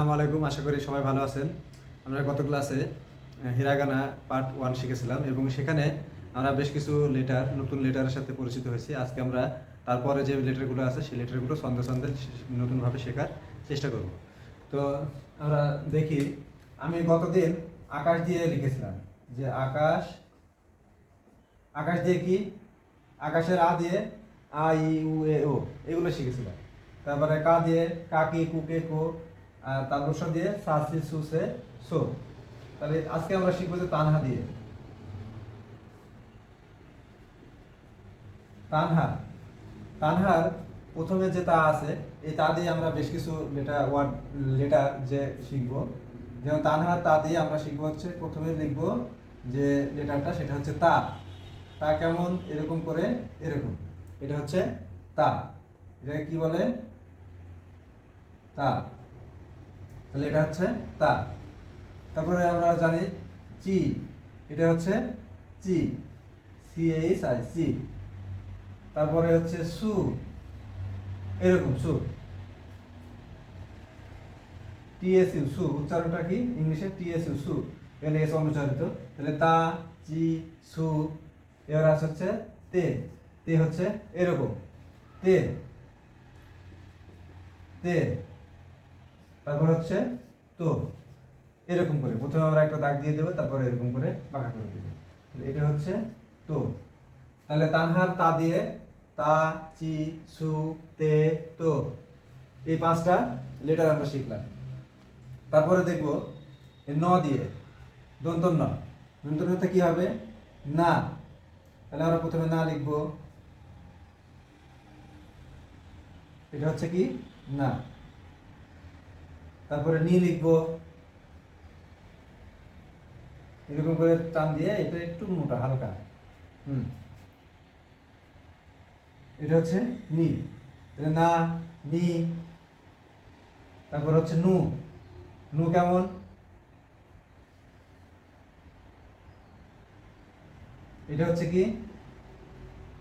আসসালামু আলাইকুম, আশা করি সবাই ভালো আছেন। আমরা গত ক্লাসে হিরাগানা পার্ট ওয়ান শিখেছিলাম এবং সেখানে আমরা বেশ কিছু লেটার, নতুন লেটারের সাথে পরিচিত হয়েছি। আজকে আমরা তারপরে যে লেটারগুলো আছে, সেই লেটারগুলো ছন্দে শে- নতুনভাবে শেখার চেষ্টা করব। তো আমরা দেখি, আমি গতদিন আকাশ দিয়ে লিখেছিলাম যে আকাশ আকাশ দিয়ে কি? আকাশের আ দিয়ে আ ই উ এ, ও, এগুলো শিখেছিলাম। তারপরে কা দিয়ে কাকি কুকে কো আর তারপর স দিয়ে সা সি সু তাহলে আজকে আমরা শিখব যে তানহা দিয়ে। তানহা, তানহার প্রথমে যে তা আছে, এই তা দিয়ে আমরা বেশ কিছু লেটার, ওয়ার্ড, লেটার যে শিখব। যেমন তানহার তা দিয়ে আমরা শিখব হচ্ছে, প্রথমে লিখব যে লেটারটা, সেটা হচ্ছে তা। তা কেমন? এরকম করে, এরকম। এটা হচ্ছে তা। এটাকে কি বলে? তা। তাহলে এটা হচ্ছে তা। তারপরে আমরা জানি চি, এটা হচ্ছে চি সি এইচ আই সি তারপরে হচ্ছে সু, এরকম সু। টিএসইউ সু। উচ্চারণটা কি? ইংলিশে টিএসইউ সু। এখানে এসে অনুচ্চারিত। তাহলে তা, চি, সু। এবার আছে হচ্ছে তে। তে হচ্ছে এরকম। তে। তে। তারপর হচ্ছে তো এরকম করে। প্রথমে আমরা একটা দাগ দিয়ে দেবো, তারপরে এরকম করে বাঁকা করে দেবো। এটা হচ্ছে তো। তাহলে তানহার তা দিয়ে তা, চি, সু, তে, তো এই পাঁচটা লেটার আমরা শিখলাম। তারপরে দেখব ন দিয়ে দন্তন ন। দন্তন হতে কি হবে? না। তাহলে আমরা প্রথমে না লিখব। এটা হচ্ছে কি? না। তারপরে নি লিখব। এরকম করে টান দিয়ে এটা একটু মোটা, হালকা। হুম। এটা হচ্ছে নি। না, নি। তারপর হচ্ছে নু। নু কেমন? এটা হচ্ছে কি?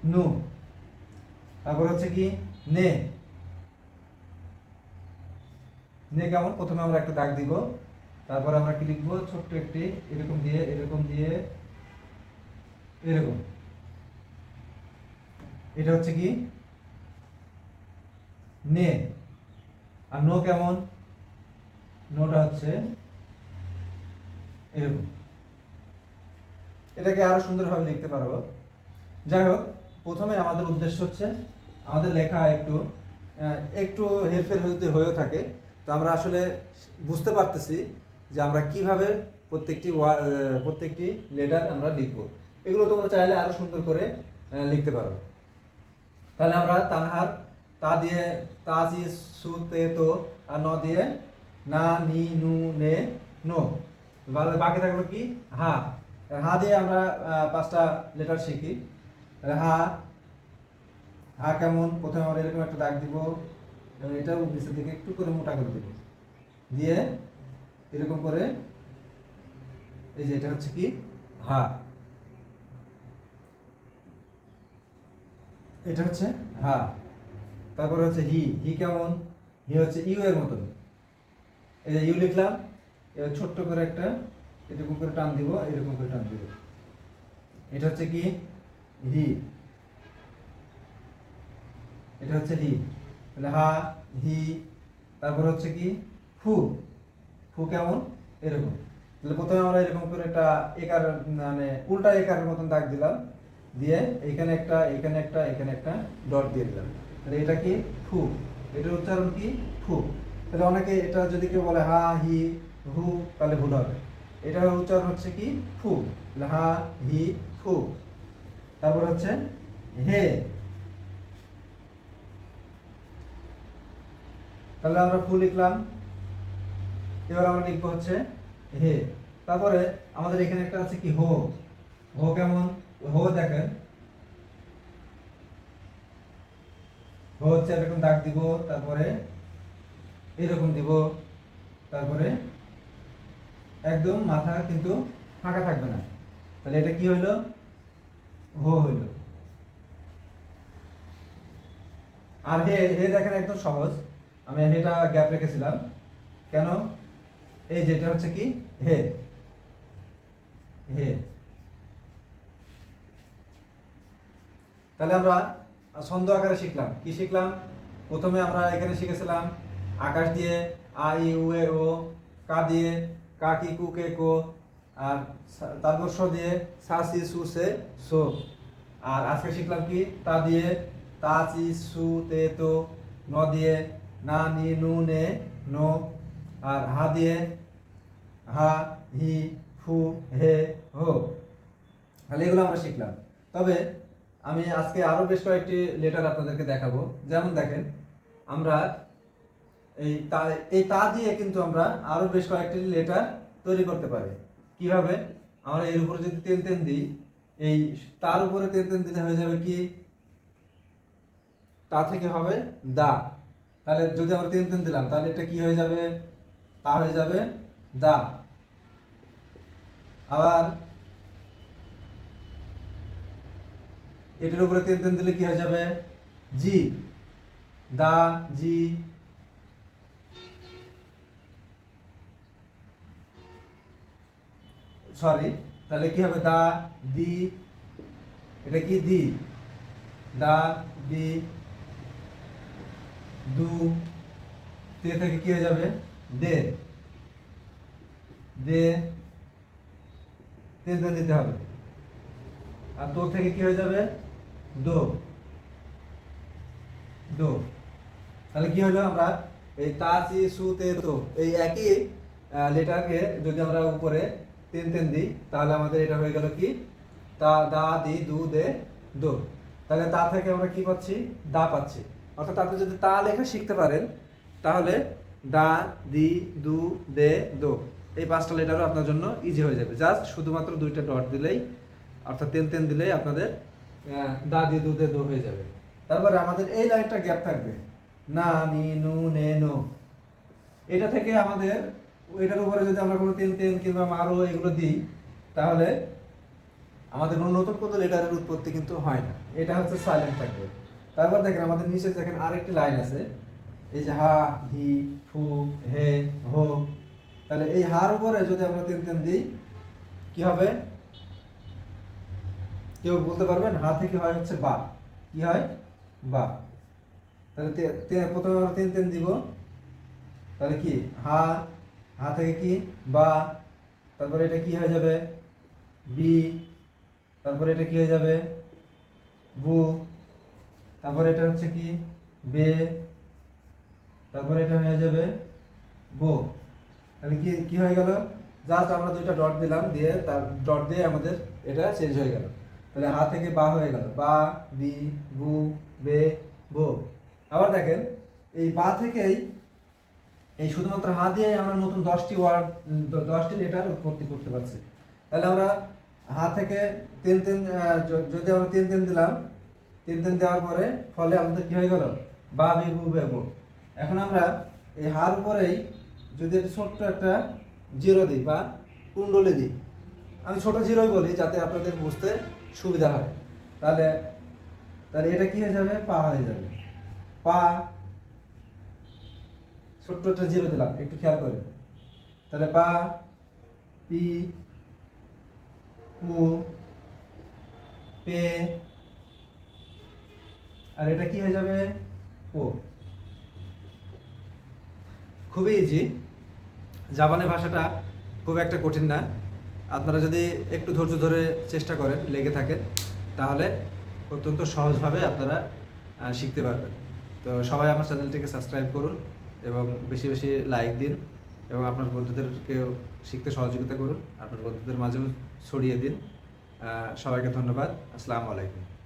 নু। তারপর হচ্ছে কি? নে। নে কেমন? প্রথমে আমরা একটা দাগ দিব, তারপর আমরা কি লিখব? ছোট্ট একটি এরকম দিয়ে এরকম দিয়ে, এরকম। এটা হচ্ছে কি? নে। আর নো কেমন? নোটা হচ্ছে এরকম। এটাকে আরও সুন্দরভাবে লিখতে পারব। যাই হোক, প্রথমে আমাদের উদ্দেশ্য হচ্ছে, আমাদের লেখা একটু একটু হেরফের হইতে হয়েও থাকে। তো আমরা আসলে বুঝতে পারতেছি যে আমরা কীভাবে প্রত্যেকটি প্রত্যেকটি লেটার আমরা লিখব। এগুলো তোমরা চাইলে আরও সুন্দর করে লিখতে পারো। তাহলে আমরা তানহার, তা দিয়ে তা চি সু, তে, তো, আর ন দিয়ে না, নি, নু, নে, নো। বাকি থাকল কি? হা। হা দিয়ে আমরা পাঁচটা লেটার শিখি। হা হা কেমন? প্রথমে আমরা এরকম একটা দাগ দিব। এবং এটাও নিচের দিকে একটু করে মোটা করে দিব। দিয়ে এরকম করে এই যে এটা হচ্ছে কি? হা এটা হচ্ছে হা তারপরে হচ্ছে হি। হি কেমন? হি হচ্ছে ইউ এর মতন। এই যে ইউ লিখলাম, এবার ছোট্ট করে একটা এরকম করে টান দিব, এরকম করে টান দিব। এটা হচ্ছে কি? হি। এটা হচ্ছে হি। হা, হি, তারপর হচ্ছে কি, ফু। ফু কেমন? এরকম। তাহলে প্রথমে আমরা এরকম করে একটা একার মানে উল্টা একারের মতন দাগ দিলাম। দিয়ে এখানে একটা এখানে একটা এখানে একটা ডট দিয়ে দিলাম। তাহলে এটা কি? ফু। এটার উচ্চারণ কি? ফু। তাহলে অনেকে এটা যদি কেউ বলে হা, হি, হু, তাহলে ভুল হবে। এটার উচ্চারণ হচ্ছে কি? ফু। হা, হি, ফু। তারপর হচ্ছে হে। তাহলে আমরা ফু লিখলাম। এবার আমরা লিখব হচ্ছে হে। তারপরে আমাদের এখানে একটা আছে কি, হো। হো কেমন? হো দেখেন। হো হচ্ছে এরকম দাগ দিব, তারপরে এরকম দিব, তারপরে একদম মাথা কিন্তু ফাঁকা থাকবে না। তাহলে এটা কি হইল? হো হইল। আর হে হে দেখেন একদম সহজ। আমি হেটা গ্যাপ রেখেছিলাম। কেন? এই যেটা হচ্ছে কি? হে। হে। তাহলে আমরা ছন্দ আকারে শিখলাম। কি শিখলাম? প্রথমে আমরা এখানে শিখেছিলাম আকাশ দিয়ে আ, ই, উ, এ, ও, কা দিয়ে কা, কি, কু, কে, কো, আর স দিয়ে সা, সি, সু, সে, সো। আর আজকে শিখলাম কি? তা দিয়ে তা, চি, সু, তে, তো, ন দিয়ে না নি নু নে নো আর হা দিয়ে হা, হি, ফু, হে, হো। তাহলে এগুলো আমরা শিখলাম। তবে আমি আজকে আরও বেশ কয়েকটি লেটার আপনাদেরকে দেখাবো। যেমন দেখেন, আমরা এই তা এই তা দিয়ে কিন্তু আমরা আরও বেশ কয়েকটি লেটার তৈরি করতে পারি। কীভাবে? আমরা এর উপরে যদি তেল তেল দিই, এই তার উপরে তেল তেল দিলে হয়ে যাবে কি? তা থেকে হবে দা। তাহলে যদি আমরা তেল তেল দিলাম, তাহলে এটা কি হয়ে যাবে? তা হয়ে যাবে? দা। আবার এটার উপরে তেল তেল দিলে কি হয়ে যাবে? জি। দা, জি। সরি, তাহলে কি হবে? দা, দি। এটা কি? দি। দা, দি। দু, তে থেকে কি হয়ে যাবে? দে। দে তেল দিতে হবে। আর দো থেকে কি হয়ে যাবে? দো। দো। তাহলে কি হলো আমরা এই তা চি সু, তো এই একই লেটারকে যদি আমরা উপরে তেন তেন দিই, তাহলে আমাদের এটা হয়ে গেল কি? তা, দা, দি, দু, দে, দো। তাহলে তা থেকে আমরা কি পাচ্ছি? দা পাচ্ছি। অর্থাৎ আপনি যদি তা লেখা শিখতে পারেন, তাহলে দা, দি, দু, দে, দো, এই পাঁচটা লেটারও আপনার জন্য ইজি হয়ে যাবে। জাস্ট শুধুমাত্র দুইটা ডট দিলেই, অর্থাৎ তেন তেন দিলেই আপনাদের দা, দি, দু, দে, দো হয়ে যাবে। তারপরে আমাদের এই লাইনটা গ্যাপ থাকবে। না, নি, নু, নে, নো। এটা থেকে আমাদের, এটার উপরে যদি আমরা কোনো তেন তেন কিংবা মারো এগুলো দিই, তাহলে আমাদের নতুন কোনো লেটারের উৎপত্তি কিন্তু হয় না। এটা হচ্ছে সাইলেন্ট থাকবে। তারপর দেখেন আমাদের নিচে দেখেন আরেকটি লাইন আছে। এই যে হা, হি, ফু, হে, হো। তাহলে এই হার উপরে যদি আমরা তিন তেন দিই, কি হবে? কেউ বলতে পারবেন, হা থেকে হয় হচ্ছে বা। কি হয়? বা। তাহলে প্রথমে আমরা তিন তিন দিব। তাহলে কি? হা হা থেকে কি? বা। তারপরে এটা কি হয়ে যাবে? বি। তারপরে এটা কি হয়ে যাবে? বু। তারপরে এটা হচ্ছে কি? বে, তারপরে এটা হয়ে যাবে বো। তাহলে কি কি হয়ে গেল? জাস্ট আমরা দুইটা ডট দিলাম, দিয়ে তার ডট দিয়ে আমাদের এটা চেঞ্জ হয়ে গেল। তাহলে হা থেকে বা হয়ে গেল। বা বি বু বে, বো। আবার দেখেন, এই বা থেকেই এই শুধুমাত্র হা দিয়ে আমরা নতুন দশটি ওয়ার্ড দশটি লেটার উৎপত্তি করতে পারছি। তাহলে আমরা হা থেকে তিন তিন যদি আমরা তিন তিন দিলাম তিন তিন দেওয়ার পরে ফলে আমাদের কি হয়ে গেল? বা বি বু এখন আমরা এই হার উপরেই যদি ছোট্ট একটা জিরো দিই বা কুণ্ডলি দিই, আমি ছোট জিরোই বলি যাতে আপনাদের বুঝতে সুবিধা হয়। তাহলে তাহলে এটা কি হয়ে যাবে? পা হয়ে যাবে। পা, ছোট্ট একটা জিরো দিলাম, একটু খেয়াল করে। তাহলে পা, পি উ পে আর এটা কি হয়ে যাবে? ও। খুবই ইজি জাপানি ভাষাটা খুব একটা কঠিন না। আপনারা যদি একটু ধৈর্য ধরে চেষ্টা করেন, লেগে থাকেন তাহলে অত্যন্ত সহজভাবে আপনারা শিখতে পারবেন। তো সবাই আমার চ্যানেলটিকে সাবস্ক্রাইব করুন এবং বেশি বেশি লাইক দিন এবং আপনার বন্ধুদেরকেও শিখতে সহযোগিতা করুন। আপনার বন্ধুদের মাঝেও ছড়িয়ে দিন। সবাইকে ধন্যবাদ। আসসালামু আলাইকুম।